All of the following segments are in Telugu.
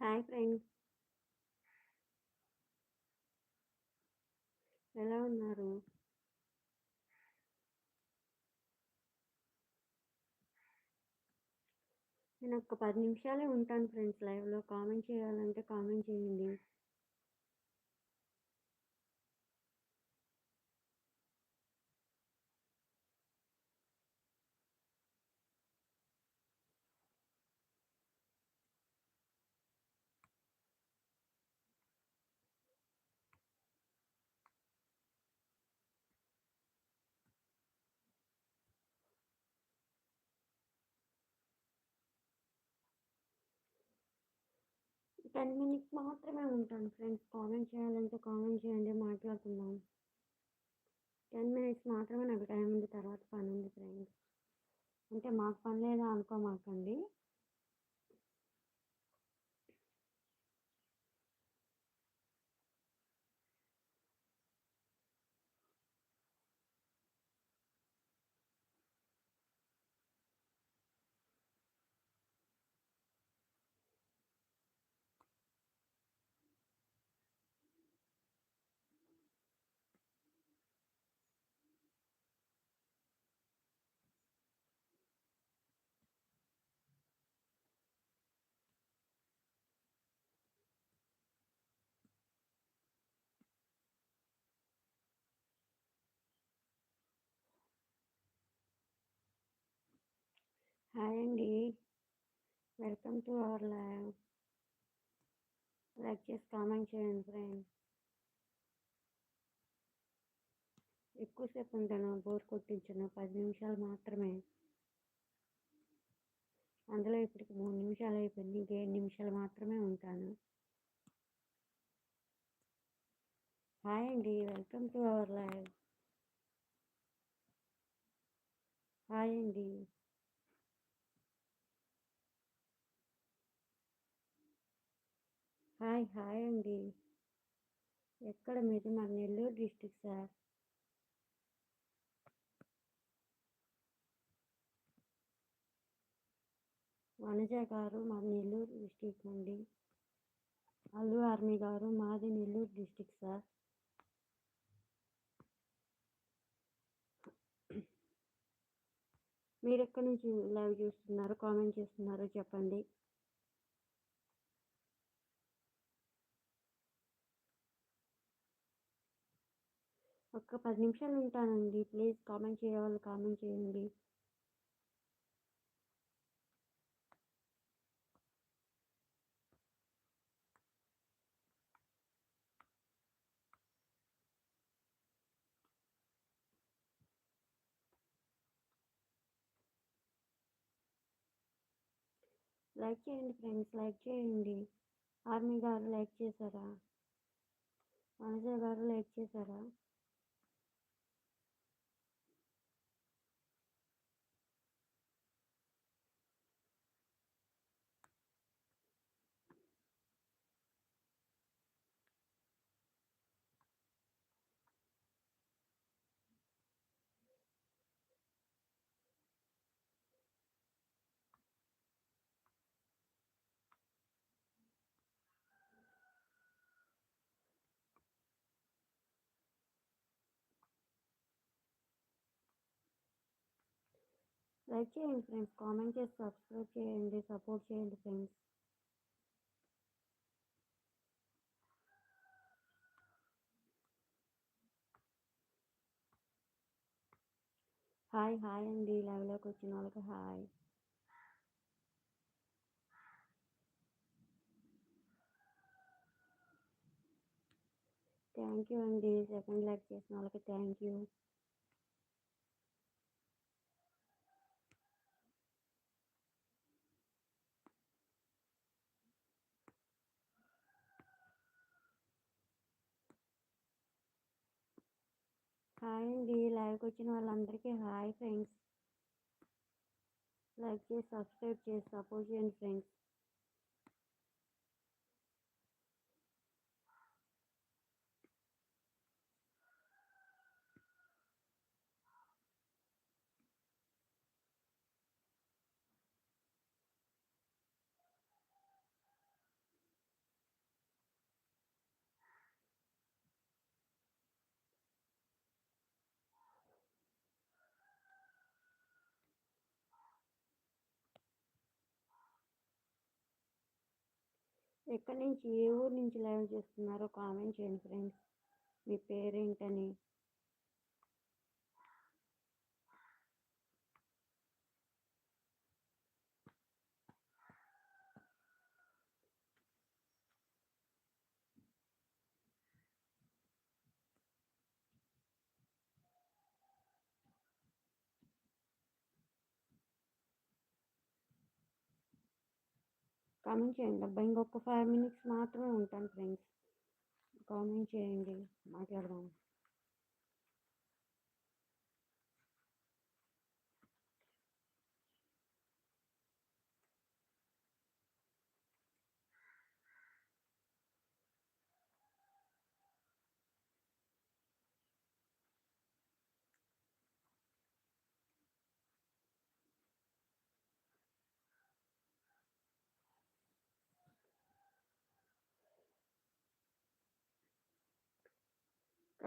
హాయ్ ఫ్రెండ్స్ ఎలా ఉన్నారు? నేను ఒక పది నిమిషాలే ఉంటాను ఫ్రెండ్స్ లైవ్లో. కామెంట్ చేయాలంటే కామెంట్ చేయండి. టెన్ మినిట్స్ మాత్రమే ఉంటాను ఫ్రెండ్స్. కామెంట్ చేయాలంటే కామెంట్ చేయండి మాట్లాడుకుందాం. టెన్ మినిట్స్ మాత్రమే నాకు టైం ఉంది తర్వాత పని ఉంది ఫ్రెండ్స్. అంటే మాకు పని లేదా అనుకోమాకండి. హాయ్ అండి. Welcome to our live like చేసి కామెంట్ చేయండి ఫ్రెండ్. ఎక్కువసేపు ఉంటాను బోర్ కొట్టించను పది నిమిషాలు మాత్రమే. అందులో ఇప్పటికి మూడు నిమిషాలు అయిపోయింది ఇంకేడు నిమిషాలు మాత్రమే ఉంటాను. హాయ్ అండి welcome to our live. Hi అండి. హాయ్ హాయ్ అండి. ఎక్కడ మీది? మా నెల్లూరు డిస్టిక్ సార్. వనజ గారు మా నెల్లూరు డిస్టిక్ అండి. అల్లు ఆర్మీ గారు మాది నెల్లూరు డిస్టిక్ సార్. మీరు ఎక్కడి నుంచి లైవ్ చూస్తున్నారు? కామెంట్ చేస్తున్నారు? చెప్పండి. ఒక్క పది నిమిషాలు ఉంటానండి. ప్లీజ్ కామెంట్ చేయవాళ్ళు కామెంట్ చేయండి. లైక్ చేయండి ఫ్రెండ్స్ లైక్ చేయండి. ఆర్మీ గారు లైక్ చేశారా? వనజ గారు లైక్ చేశారా? లైక్ చేయండి ఫ్రెండ్స్ కామెంట్ చేసి సబ్స్క్రైబ్ చేయండి సపోర్ట్ చేయండి ఫ్రెండ్స్. హాయ్ హాయ్ అండి. లైవ్లోకి వచ్చిన వాళ్ళకి హాయ్. థ్యాంక్ యూ అండి. సెకండ్ లైక్ చేసిన వాళ్ళకి థ్యాంక్ యూ. హాయ్ అండి లైవ్కి వచ్చిన వాళ్ళందరికీ హాయ్ ఫ్రెండ్స్. లైక్ చేసి సబ్స్క్రైబ్ చేసి సపోర్ట్ చేయండి ఫ్రెండ్స్. ఎక్కడి నుంచి ఏ ఊరు నుంచి లైవ్ చేస్తున్నారో? కామెంట్ చేయండి ఫ్రెండ్స్. మీ పేరేంటని? కామెంట్ చేయండి అబ్బా! ఇంకొక ఫైవ్ మినిట్స్ మాత్రమే ఉంటాను ఫ్రెండ్స్ కామెంట్ చేయండి. మాట్లాడదాం.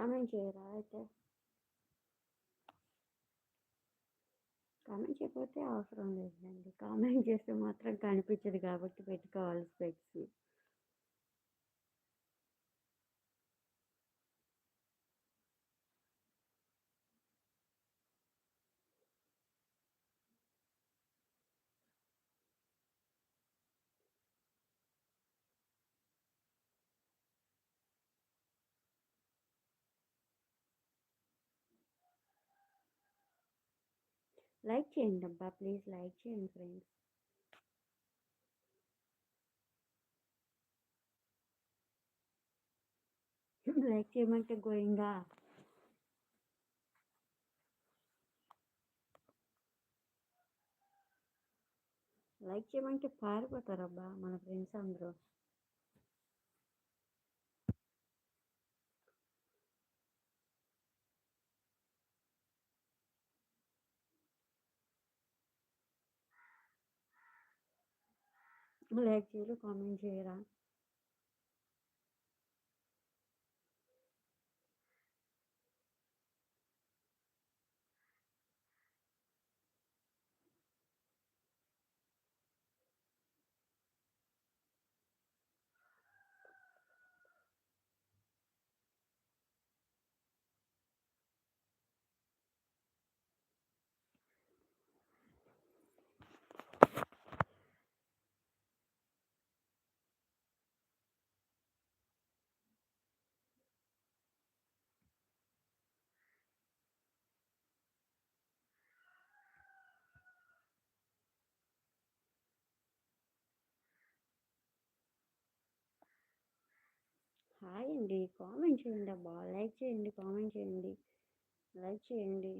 కామెంట్ చేయరా అయితే కామెంట్ చేయకపోతే అవసరం లేదండి కామెంట్ చేస్తే మాత్రం కనిపించదు కాబట్టి పెట్టుకోవాలి స్పెక్స్ లైక్ చేయండి అబ్బా ప్లీజ్ లైక్ చేయండి ఫ్రెండ్స్. లైక్ చేయమంటే గోయింగా? లైక్ చేయమంటే పారిపోతారబ్బా మన ఫ్రెండ్స్ అందరూ. లైక్ చేయరు కామెంట్ చేయరా హాయ్ అండి. కామెంట్ చేయండి అబ్బా. లైక్ చేయండి కామెంట్ చేయండి. లైక్ చేయండి.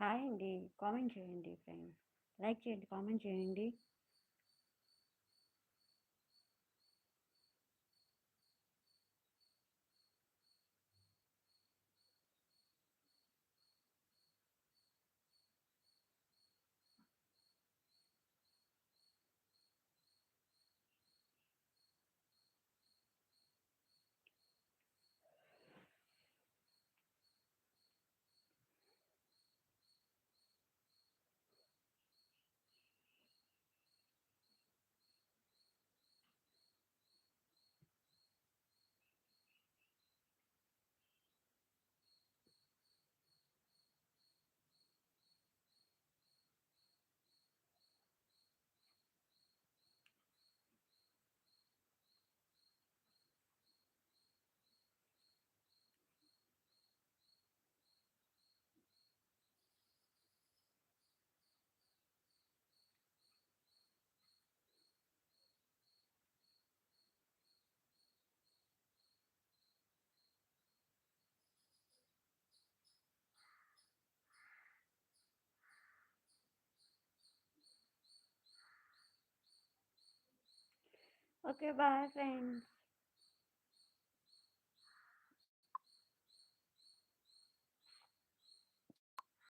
హాయ్ అండి. కామెంట్ చేయండి ఫ్రెండ్ లైక్ చేయండి కామెంట్ చేయండి. Okay, bye friends.